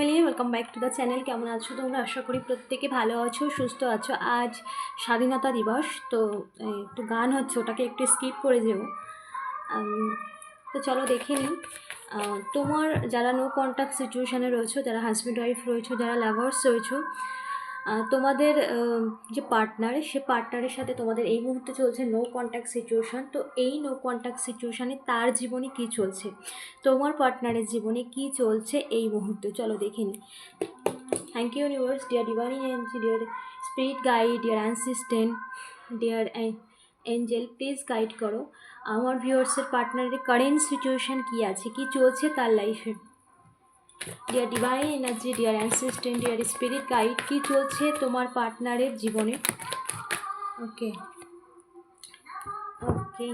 Family welcome back to the channel কেমন আছো তোমরা? আশা করি প্রত্যেকে ভালো আছো, সুস্থ আছো। আজ স্বাধীনতা দিবস, তো একটু গান হচ্ছে, ওটাকে একটু স্কিপ করে যেও। তো চলো দেখে নিই। তোমার যারা নো কন্ট্যাক্ট সিচুয়েশানে রয়েছো, যারা হাজব্যান্ড ওয়াইফ রয়েছো, যারা লাভার্স রয়েছো তোমাদের যে পার্টনার সে পার্টনারের সাথে তোমাদের এই মুহূর্তে চলছে নো কন্ট্যাক্ট সিচুয়েশান তো এই নো কন্ট্যাক্ট সিচুয়েশানে তার জীবনে কী চলছে? তোমার পার্টনারের জীবনে কি চলছে এই মুহূর্তে? চলো দেখে নিই thank you universe dear divine energy dear spirit guide dear assistant dear angel please guide করো। আমার ভিউয়ার্সের পার্টনারের কারেন্ট সিচুয়েশান কী আছে? কি চলছে তার লাইফে dear divine energy dear assistant dear spirit guide কী চলছে তোমার পার্টনারের জীবনে? Okay okay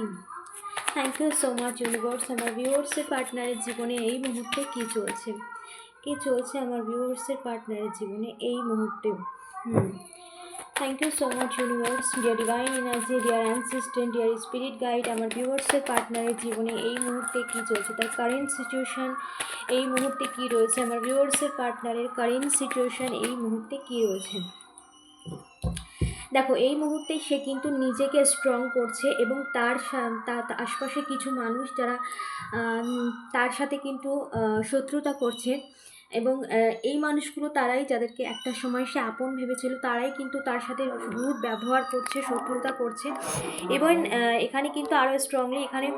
thank you so much universe আমার ভিউয়ার্সের পার্টনারের জীবনে এই মুহূর্তে কি চলছে? কি চলছে আমার ভিউয়ার্সের পার্টনারের জীবনে এই মুহূর্তে হুম thank you so much universe dear divine energy dear assistant dear spirit guide আমার ভিউয়ার্সের পার্টনারের জীবনে এই মুহূর্তে কী চলছে? তার কারেন্ট সিচুয়েশান এই মুহূর্তে কী রয়েছে? আমার ভিউয়ার্সের পার্টনারের কারেন্ট সিচুয়েশান এই মুহূর্তে কী রয়েছে? দেখো, এই মুহূর্তে সে কিন্তু নিজেকে স্ট্রং করছে এবং তার আশপাশে কিছু মানুষ যারা তার সাথে কিন্তু শত্রুতা করছে। এবং এই মানুষগুলো তারাই যাদেরকে একটা সময় সে আপন ভেবেছিল, তারাই কিন্তু তার সাথে রুট ব্যবহার করছে, শত্রুতা করছে। এবং এখানে কিন্তু আরও স্ট্রংলি এখানে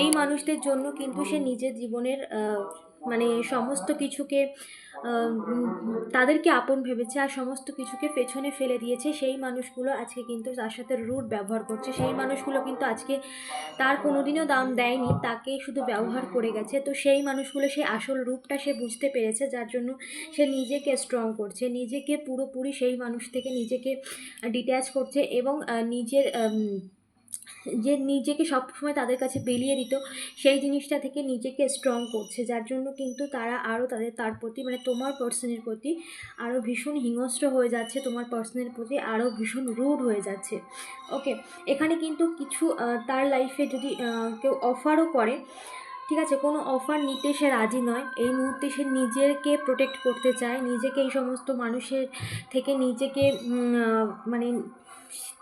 এই মানুষদের জন্য কিন্তু সে নিজের জীবনের মানে সমস্ত কিছুকে তাদেরকে আপন ভেবেছে আর সমস্ত কিছুকে পেছনে ফেলে দিয়েছে। সেই মানুষগুলো আজকে কিন্তু তার সাথে রুট ব্যবহার করছে। সেই মানুষগুলো কিন্তু আজকে তার কোনোদিনও দাম দেয়নি, তাকে শুধু ব্যবহার করে গেছে। তো সেই মানুষগুলো সেই আসল রূপটা সে বুঝতে পেরেছে, যার জন্য সে নিজেকে স্ট্রং করছে, নিজেকে পুরোপুরি সেই মানুষ থেকে নিজেকে ডিট্যাচ করছে এবং নিজের যে নিজেকে সবসময় তাদের কাছে বেরিয়ে দিত, সেই জিনিসটা থেকে নিজেকে স্ট্রং করছে। যার জন্য কিন্তু তারা আরও তাদের, তার প্রতি মানে তোমার পার্সনের প্রতি আরও ভীষণ হিংস্র হয়ে যাচ্ছে, তোমার পার্সনের প্রতি আরও ভীষণ রুড হয়ে যাচ্ছে। ওকে এখানে কিন্তু কিছু তার লাইফে যদি কেউ অফারও করে, ঠিক আছে, কোনো অফার নিতে সে রাজি নয়, এই মুহূর্তে সে নিজেকে প্রোটেক্ট করতে চায়, নিজেকে এই সমস্ত মানুষের থেকে নিজেকে মানে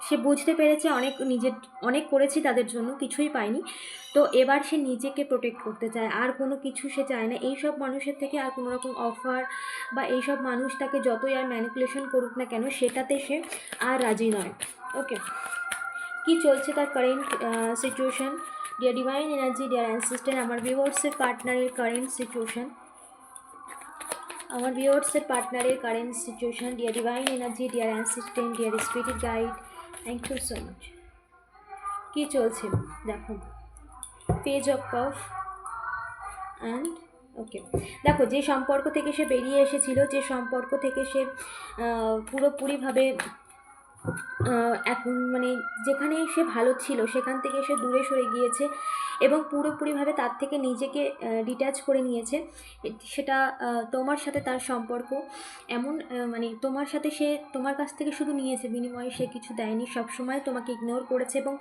সে বুঝতে পেরেছে অনেক নিজের, অনেক করেছি তাদের জন্য, কিছুই পায়নি। তো এবার সে নিজেকে প্রোটেক্ট করতে চায়। আর কোনো কিছু সে চায় না। এই সব মানুষের থেকে আর কোনো রকম অফার বা এই সব মানুষ তাকে যতই আর ম্যানিপুলেশন করুক না কেন, সেটাতে সে আর রাজি নয়। ওকে কি চলছে তার current situation dear divine energy dear assistant আমার ভিউয়ার্সের পার্টনারের কারেন্ট সিচুয়েশন আমার ভিওর্সের পার্টনারের current situation dear divine energy dear assistant dear spirit guide thank you so much কী চলছে? দেখো page of cups and okay দেখো, যে সম্পর্ক থেকে সে বেরিয়ে এসেছিল, যে সম্পর্ক থেকে সে পুরোপুরিভাবে এখন মানে যেখানে সে ভালো ছিল, সেখান থেকে সে দূরে সরে গিয়েছে এবং পুরোপুরিভাবে তার থেকে নিজেকে ডিট্যাচ করে নিয়েছে। সেটা তোমার সাথে তার সম্পর্ক। এমন মানে তোমার সাথে সে তোমার কাছ থেকে শুধু নিয়েছে, বিনিময়ে সে কিছু দেয়নি, সবসময় তোমাকে ইগনোর করেছে এবং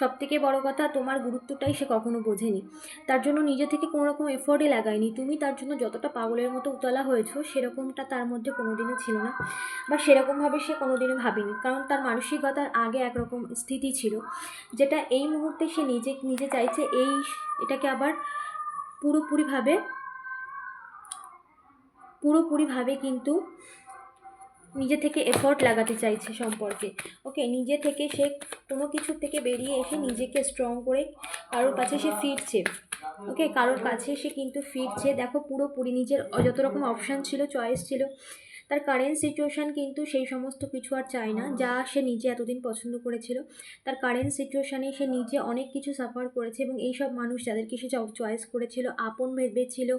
সবথেকে বড় কথা, তোমার গুরুত্বটাই সে কখনো বোঝেনি। তার জন্য নিজে থেকে কোনো রকম এফোর্টই লাগায়নি। তুমি তার জন্য যতটা পাগলের মতো উতলা হয়েছো, সেরকমটা তার মধ্যে কোনোদিনও ছিল না বা সেরকমভাবে সে কোনোদিনও ভাবেনি। কারণ তার মানসিকতার আগে একরকম স্থিতি ছিল, যেটা এই মুহূর্তে সে নিজে নিজে চাইছে এই এটাকে আবার পুরোপুরিভাবে পুরোপুরিভাবে কিন্তু নিজে থেকে এফোর্ট লাগাতে চাইছে সম্পর্কে। ওকে, নিজে থেকে সে কোনো কিছু থেকে বেরিয়ে এসে নিজেকে স্ট্রং করে কারোর কাছে সে ফিরছে। ওকে, কারোর কাছে সে কিন্তু ফিরছে। দেখো পুরোপুরি নিজের যত রকম অপশান ছিল চয়েস ছিল তার কারেন্ট সিচুয়েশান কিন্তু সেই সমস্ত কিছু আর চায় না, যা সে নিজে এতদিন পছন্দ করেছিল। তার কারেন্ট সিচুয়েশানে সে নিজে অনেক কিছু সাফার করেছে এবং এই সব মানুষ যাদেরকে সে চয়েস করেছিল, আপন ভেবেছিল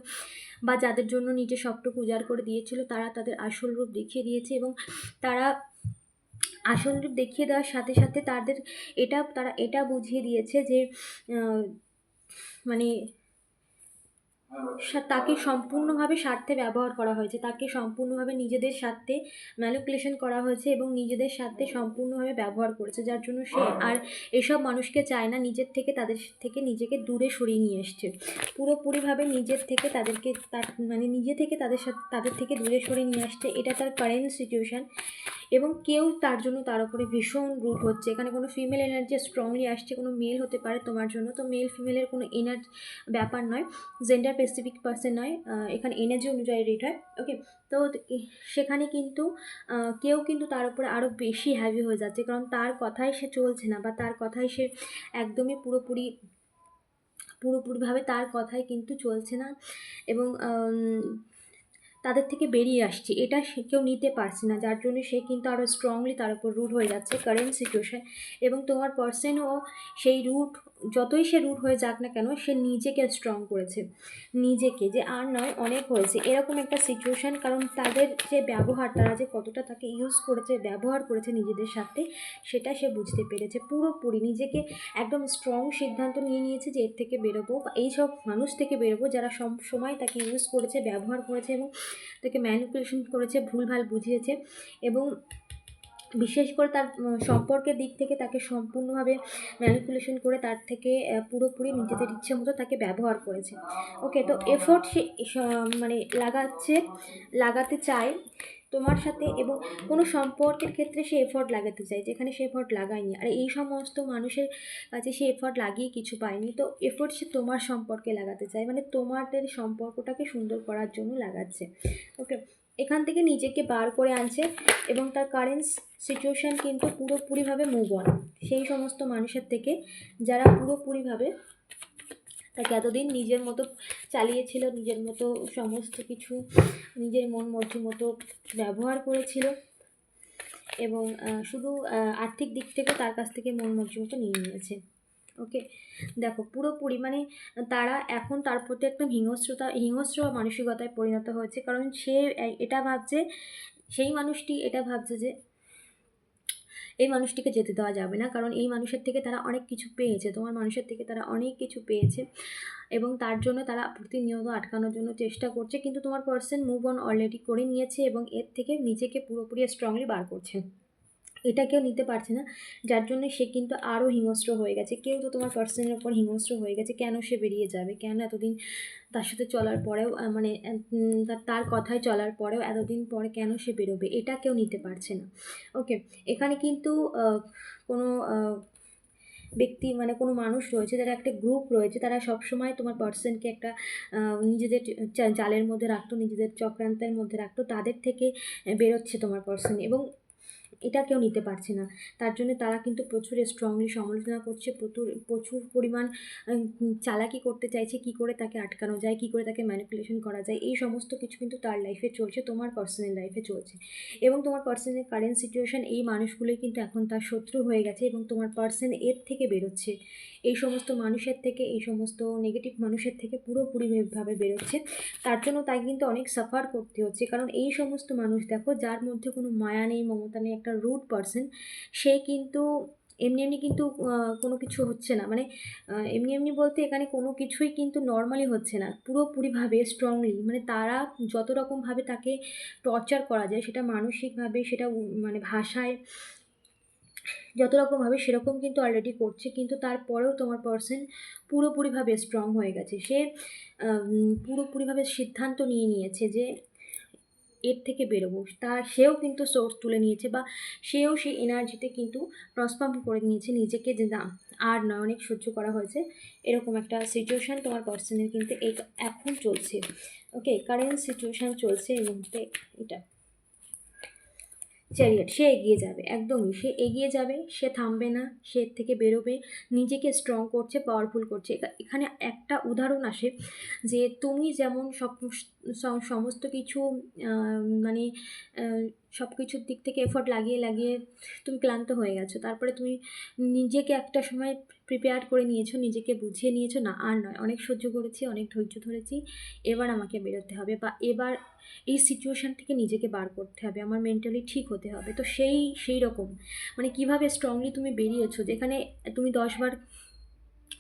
বা যাদের জন্য নিজে সবটুকু উজাড় করে দিয়েছিল, তারা তাদের আসল রূপ দেখিয়ে দিয়েছে এবং তারা আসল রূপ দেখিয়ে দেওয়ার সাথে সাথে তাদের এটা, তারা এটা বুঝিয়ে দিয়েছে যে মানে তাকে সম্পূর্ণভাবে স্বার্থে ব্যবহার করা হয়েছে। তাকে সম্পূর্ণভাবে নিজেদের স্বার্থে ম্যানিপুলেশন করা হয়েছে এবং নিজেদের স্বার্থে সম্পূর্ণভাবে ব্যবহার করেছে, যার জন্য সে আর এসব মানুষকে চায় না, নিজের থেকে তাদের থেকে নিজেকে দূরে সরিয়ে নিয়ে এসছে। পুরোপুরিভাবে নিজের থেকে তাদেরকে তার মানে নিজে থেকে তাদের সাথে, তাদের থেকে দূরে সরিয়ে নিয়ে আসছে, এটা তার কারেন্ট সিচুয়েশান এবং কেউ তার জন্য তার উপরে ভীষণ রুট হচ্ছে। এখানে কোনো ফিমেল এনার্জি স্ট্রংলি আসছে, কোনো মেল হতে পারে তোমার জন্য। তো মেল ফিমেলের কোনো এনার্জি ব্যাপার নয়। জেন্ডার স্পেসিফিক পার্সন নয় এখানে এনার্জি অনুযায়ী রেট হয় ওকে তো সেখানে কিন্তু কেউ কিন্তু তার উপরে আরও বেশি হ্যাভি হয়ে যাচ্ছে, কারণ তার কথাই সে চলছে না বা তার কথাই সে একদমই পুরোপুরি, পুরোপুরিভাবে তার কথাই কিন্তু চলছে না এবং তাদের থেকে বেরিয়ে আসছে। এটা সে কেউ নিতে পারছে না। যার জন্য সে কিন্তু আরও স্ট্রংলি তার উপর রুট হয়ে যাচ্ছে কারেন্ট সিচুয়েশন এবং তোমার পার্সনও সেই রুট যতই সে রুট হয়ে যাক না কেন, সে নিজেকে স্ট্রং করেছে। নিজেকে যে আর নয়, অনেক হয়েছে। এরকম একটা সিচুয়েশান কারণ তাদের যে ব্যবহার, তারা যে কতটা তাকে ইউজ করেছে, ব্যবহার করেছে নিজেদের সাথে, সেটা সে বুঝতে পেরেছে। পুরোপুরি নিজেকে একদম স্ট্রং সিদ্ধান্ত নিয়ে নিয়েছে যে এর থেকে বেরোবো বা এইসব মানুষ থেকে বেরোবো যারা সব সময় তাকে ইউজ করেছে, ব্যবহার করেছে এবং তাকে ম্যানিপুলেশন করেছে, ভুলভাল বুঝিয়েছে এবং বিশেষ করে তার সম্পর্কের দিক থেকে তাকে সম্পূর্ণভাবে ম্যানিপুলেশন করে তার থেকে পুরোপুরি নিজেদের ইচ্ছে মতো তাকে ব্যবহার করেছে। ওকে তো এফোর্ট সে মানে লাগাচ্ছে, লাগাতে চায় তোমার সাথে এবং কোনো সম্পর্কের ক্ষেত্রে সে এফোর্ট লাগাতে চায়, যেখানে সে এফোর্ট লাগায়নি। আর এই সমস্ত মানুষের কাছে সে এফোর্ট লাগিয়ে কিছু পায়নি। তো এফোর্ট সে তোমার সম্পর্কে লাগাতে চায় মানে তোমাদের সম্পর্কটাকে সুন্দর করার জন্য লাগাচ্ছে। ওকে এখান থেকে নিজেকে বার করে আনছে এবং তার কারেন্ট সিচুয়েশান কিন্তু পুরোপুরিভাবে মুভ অন সেই সমস্ত মানুষের থেকে যারা পুরোপুরিভাবে তাকে এতদিন নিজের মতো চালিয়েছিল, নিজের মতো সমস্ত কিছু, নিজের মন মর্জি মতো ব্যবহার করেছিল এবং শুধু আর্থিক দিক থেকে তার কাছ থেকে মন মর্জি মতো নিয়ে নিয়েছে। ওকে দেখো, পুরোপুরি মানে তারা এখন তার প্রতি একদম হিংস্রতা, হিংস্র মানসিকতায় পরিণত হয়েছে। কারণ সে এটা ভাবছে, সেই মানুষটি এটা ভাবছে যে এই মানুষটিকে যেতে দেওয়া যাবে না। কারণ এই মানুষের থেকে তারা অনেক কিছু পেয়েছে। তোমার মানুষের থেকে তারা অনেক কিছু পেয়েছে এবং তার জন্য তারা প্রতিনিয়ত আটকানোর জন্য চেষ্টা করছে। কিন্তু তোমার পার্সন মুভ অন অলরেডি করে নিয়েছে এবং এর থেকে নিজেকে পুরোপুরি স্ট্রংলি বার করছে। এটা কেউ নিতে পারছে না। যার জন্য সে কিন্তু আরও হিংস্র হয়ে গেছে। কেউ তো তোমার পার্সনের ওপর হিংস্র হয়ে গেছে, কেন সে বেরিয়ে যাবে? কেন এতদিন তার সাথে চলার পরেও মানে তার- কথায় চলার পরেও এতদিন পরে কেন সে বেরোবে? এটা কেউ নিতে পারছে না। ওকে এখানে কিন্তু কোনো ব্যক্তি মানে কোনো মানুষ রয়েছে, যারা একটা গ্রুপ রয়েছে, তারা সবসময় তোমার পার্সনকে একটা নিজেদের জালের মধ্যে রাখতো, নিজেদের চক্রান্তের মধ্যে রাখতো, তাদের থেকে বেরোচ্ছে তোমার পার্সন এবং এটা কেউ নিতে পারছে না। তার জন্য তারা কিন্তু প্রচুর স্ট্রংলি সমালোচনা করছে প্রচুর প্রচুর পরিমাণ চালাকি করতে চাইছে, কি করে তাকে আটকানো যায়, কি করে তাকে ম্যানিপুলেশন করা যায়, এই সমস্ত কিছু কিন্তু তার লাইফে চলছে, তোমার পার্সোনাল লাইফে চলছে। এবং তোমার পার্সনের কারেন্ট সিচুয়েশন এই মানুষগুলোই কিন্তু এখন তার শত্রু হয়ে গেছে এবং তোমার পার্সন এর থেকে বেরোচ্ছে। এই সমস্ত মানুষের থেকে, এই সমস্ত নেগেটিভ মানুষের থেকে পুরোপুরিভাবে বেরোচ্ছে। তার জন্য তাই কিন্তু অনেক সাফার করতে হচ্ছে। কারণ এই সমস্ত মানুষ দেখো, যার মধ্যে কোনো মায়া নেই, মমতা নেই, একটা রুট পার্সন সে কিন্তু এমনি এমনি কিন্তু কোনো কিছু হচ্ছে না। মানে এমনি এমনি বলতে এখানে কোনো কিছুই কিন্তু নর্মালি হচ্ছে না। পুরোপুরিভাবে স্ট্রংলি মানে তারা যত রকমভাবে তাকে টর্চার করা যায়, সেটা মানসিকভাবে, সেটা মানে ভাষায়, যত রকমভাবে সেরকম কিন্তু অলরেডি করছে, কিন্তু তারপরেও তোমার পার্সন পুরোপুরিভাবে স্ট্রং হয়ে গেছে। সে পুরোপুরিভাবে সিদ্ধান্ত নিয়ে নিয়েছে যে এর থেকে বেরোবো। তা সেও কিন্তু সোর্স তুলে নিয়েছে বা সেও সেই এনার্জিতে কিন্তু ট্রান্সফর্ম করে নিয়েছে নিজেকে যে না, আর নয় অনেক সহ্য করা হয়েছে। এরকম একটা সিচুয়েশান তোমার পার্সনের কিন্তু এই এখন চলছে। ওকে কারেন্ট সিচুয়েশান চলছে এই মুহূর্তে এটা। চ্যারিয়ট সে এগিয়ে যাবে, একদমই। সে এগিয়ে যাবে, সে থামবে না, সে থেকে বেরোবে, নিজেকে স্ট্রং করছে পাওয়ারফুল করছে। এখানে একটা উদাহরণ আসে যে তুমি যেমন সব সমস্ত কিছু মানে সব কিছুর দিক থেকে এফোর্ট লাগিয়ে লাগিয়ে তুমি ক্লান্ত হয়ে গেছো, তারপরে তুমি নিজেকে একটা সময় প্রিপেয়ার করে নিয়েছো, নিজেকে বুঝিয়ে নিয়েছো, না, আর নয়। অনেক সহ্য করেছি, অনেক ধৈর্য ধরেছি। এবার আমাকে বেরোতে হবে বা এবার এই সিচুয়েশান থেকে নিজেকে বার করতে হবে। আমার মেন্টালি ঠিক হতে হবে। তো সেই সেই রকম। মানে কীভাবে স্ট্রংলি তুমি বেরিয়েছো? যেখানে তুমি দশবার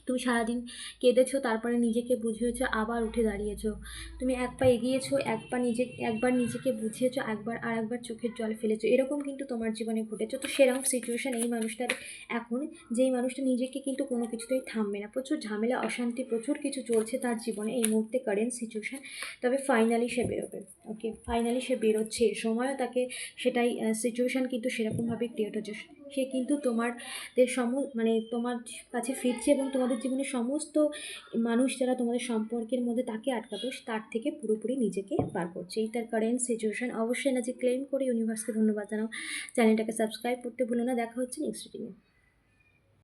তুমি সারাদিন কেঁদেছো, তারপরে নিজেকে বুঝিয়েছো, আবার উঠে দাঁড়িয়েছো। তুমি এক পা এগিয়েছো, এক পা নিজে, একবার নিজেকে বুঝিয়েছো, একবার আর একবার চোখের জল ফেলেছো। এরকম কিন্তু তোমার জীবনে ঘটেছে। তো সেরকম সিচুয়েশান এই মানুষটার এখন, যেই মানুষটা নিজেকে কিন্তু কোনো কিছুতেই থামবে না। প্রচুর ঝামেলা, অশান্তি, প্রচুর কিছু চলছে তার জীবনে এই মুহূর্তে কারেন্ট সিচুয়েশান তবে ফাইনালি সে বেরোবে ওকে ফাইনালি সে বেরোচ্ছে। সময়ও তাকে সেটাই সিচুয়েশান কিন্তু সেরকমভাবে ক্রিয়েট হচ্ছে সে কিন্তু তোমাদের সম মানে তোমার কাছে ফিরছে এবং তোমাদের জীবনে সমস্ত মানুষ যারা তোমাদের সম্পর্কের মধ্যে তাকে আটকাতো তার থেকে পুরোপুরি নিজেকে বার করছে। এই তার কারেন্ট সিচুয়েশান অবশ্যই না যে ক্লেম করে ইউনিভার্সকে ধন্যবাদ জানাও। চ্যানেলটাকে সাবস্ক্রাইব করতে ভুলো না। দেখা হচ্ছে নেক্সট ভিডিও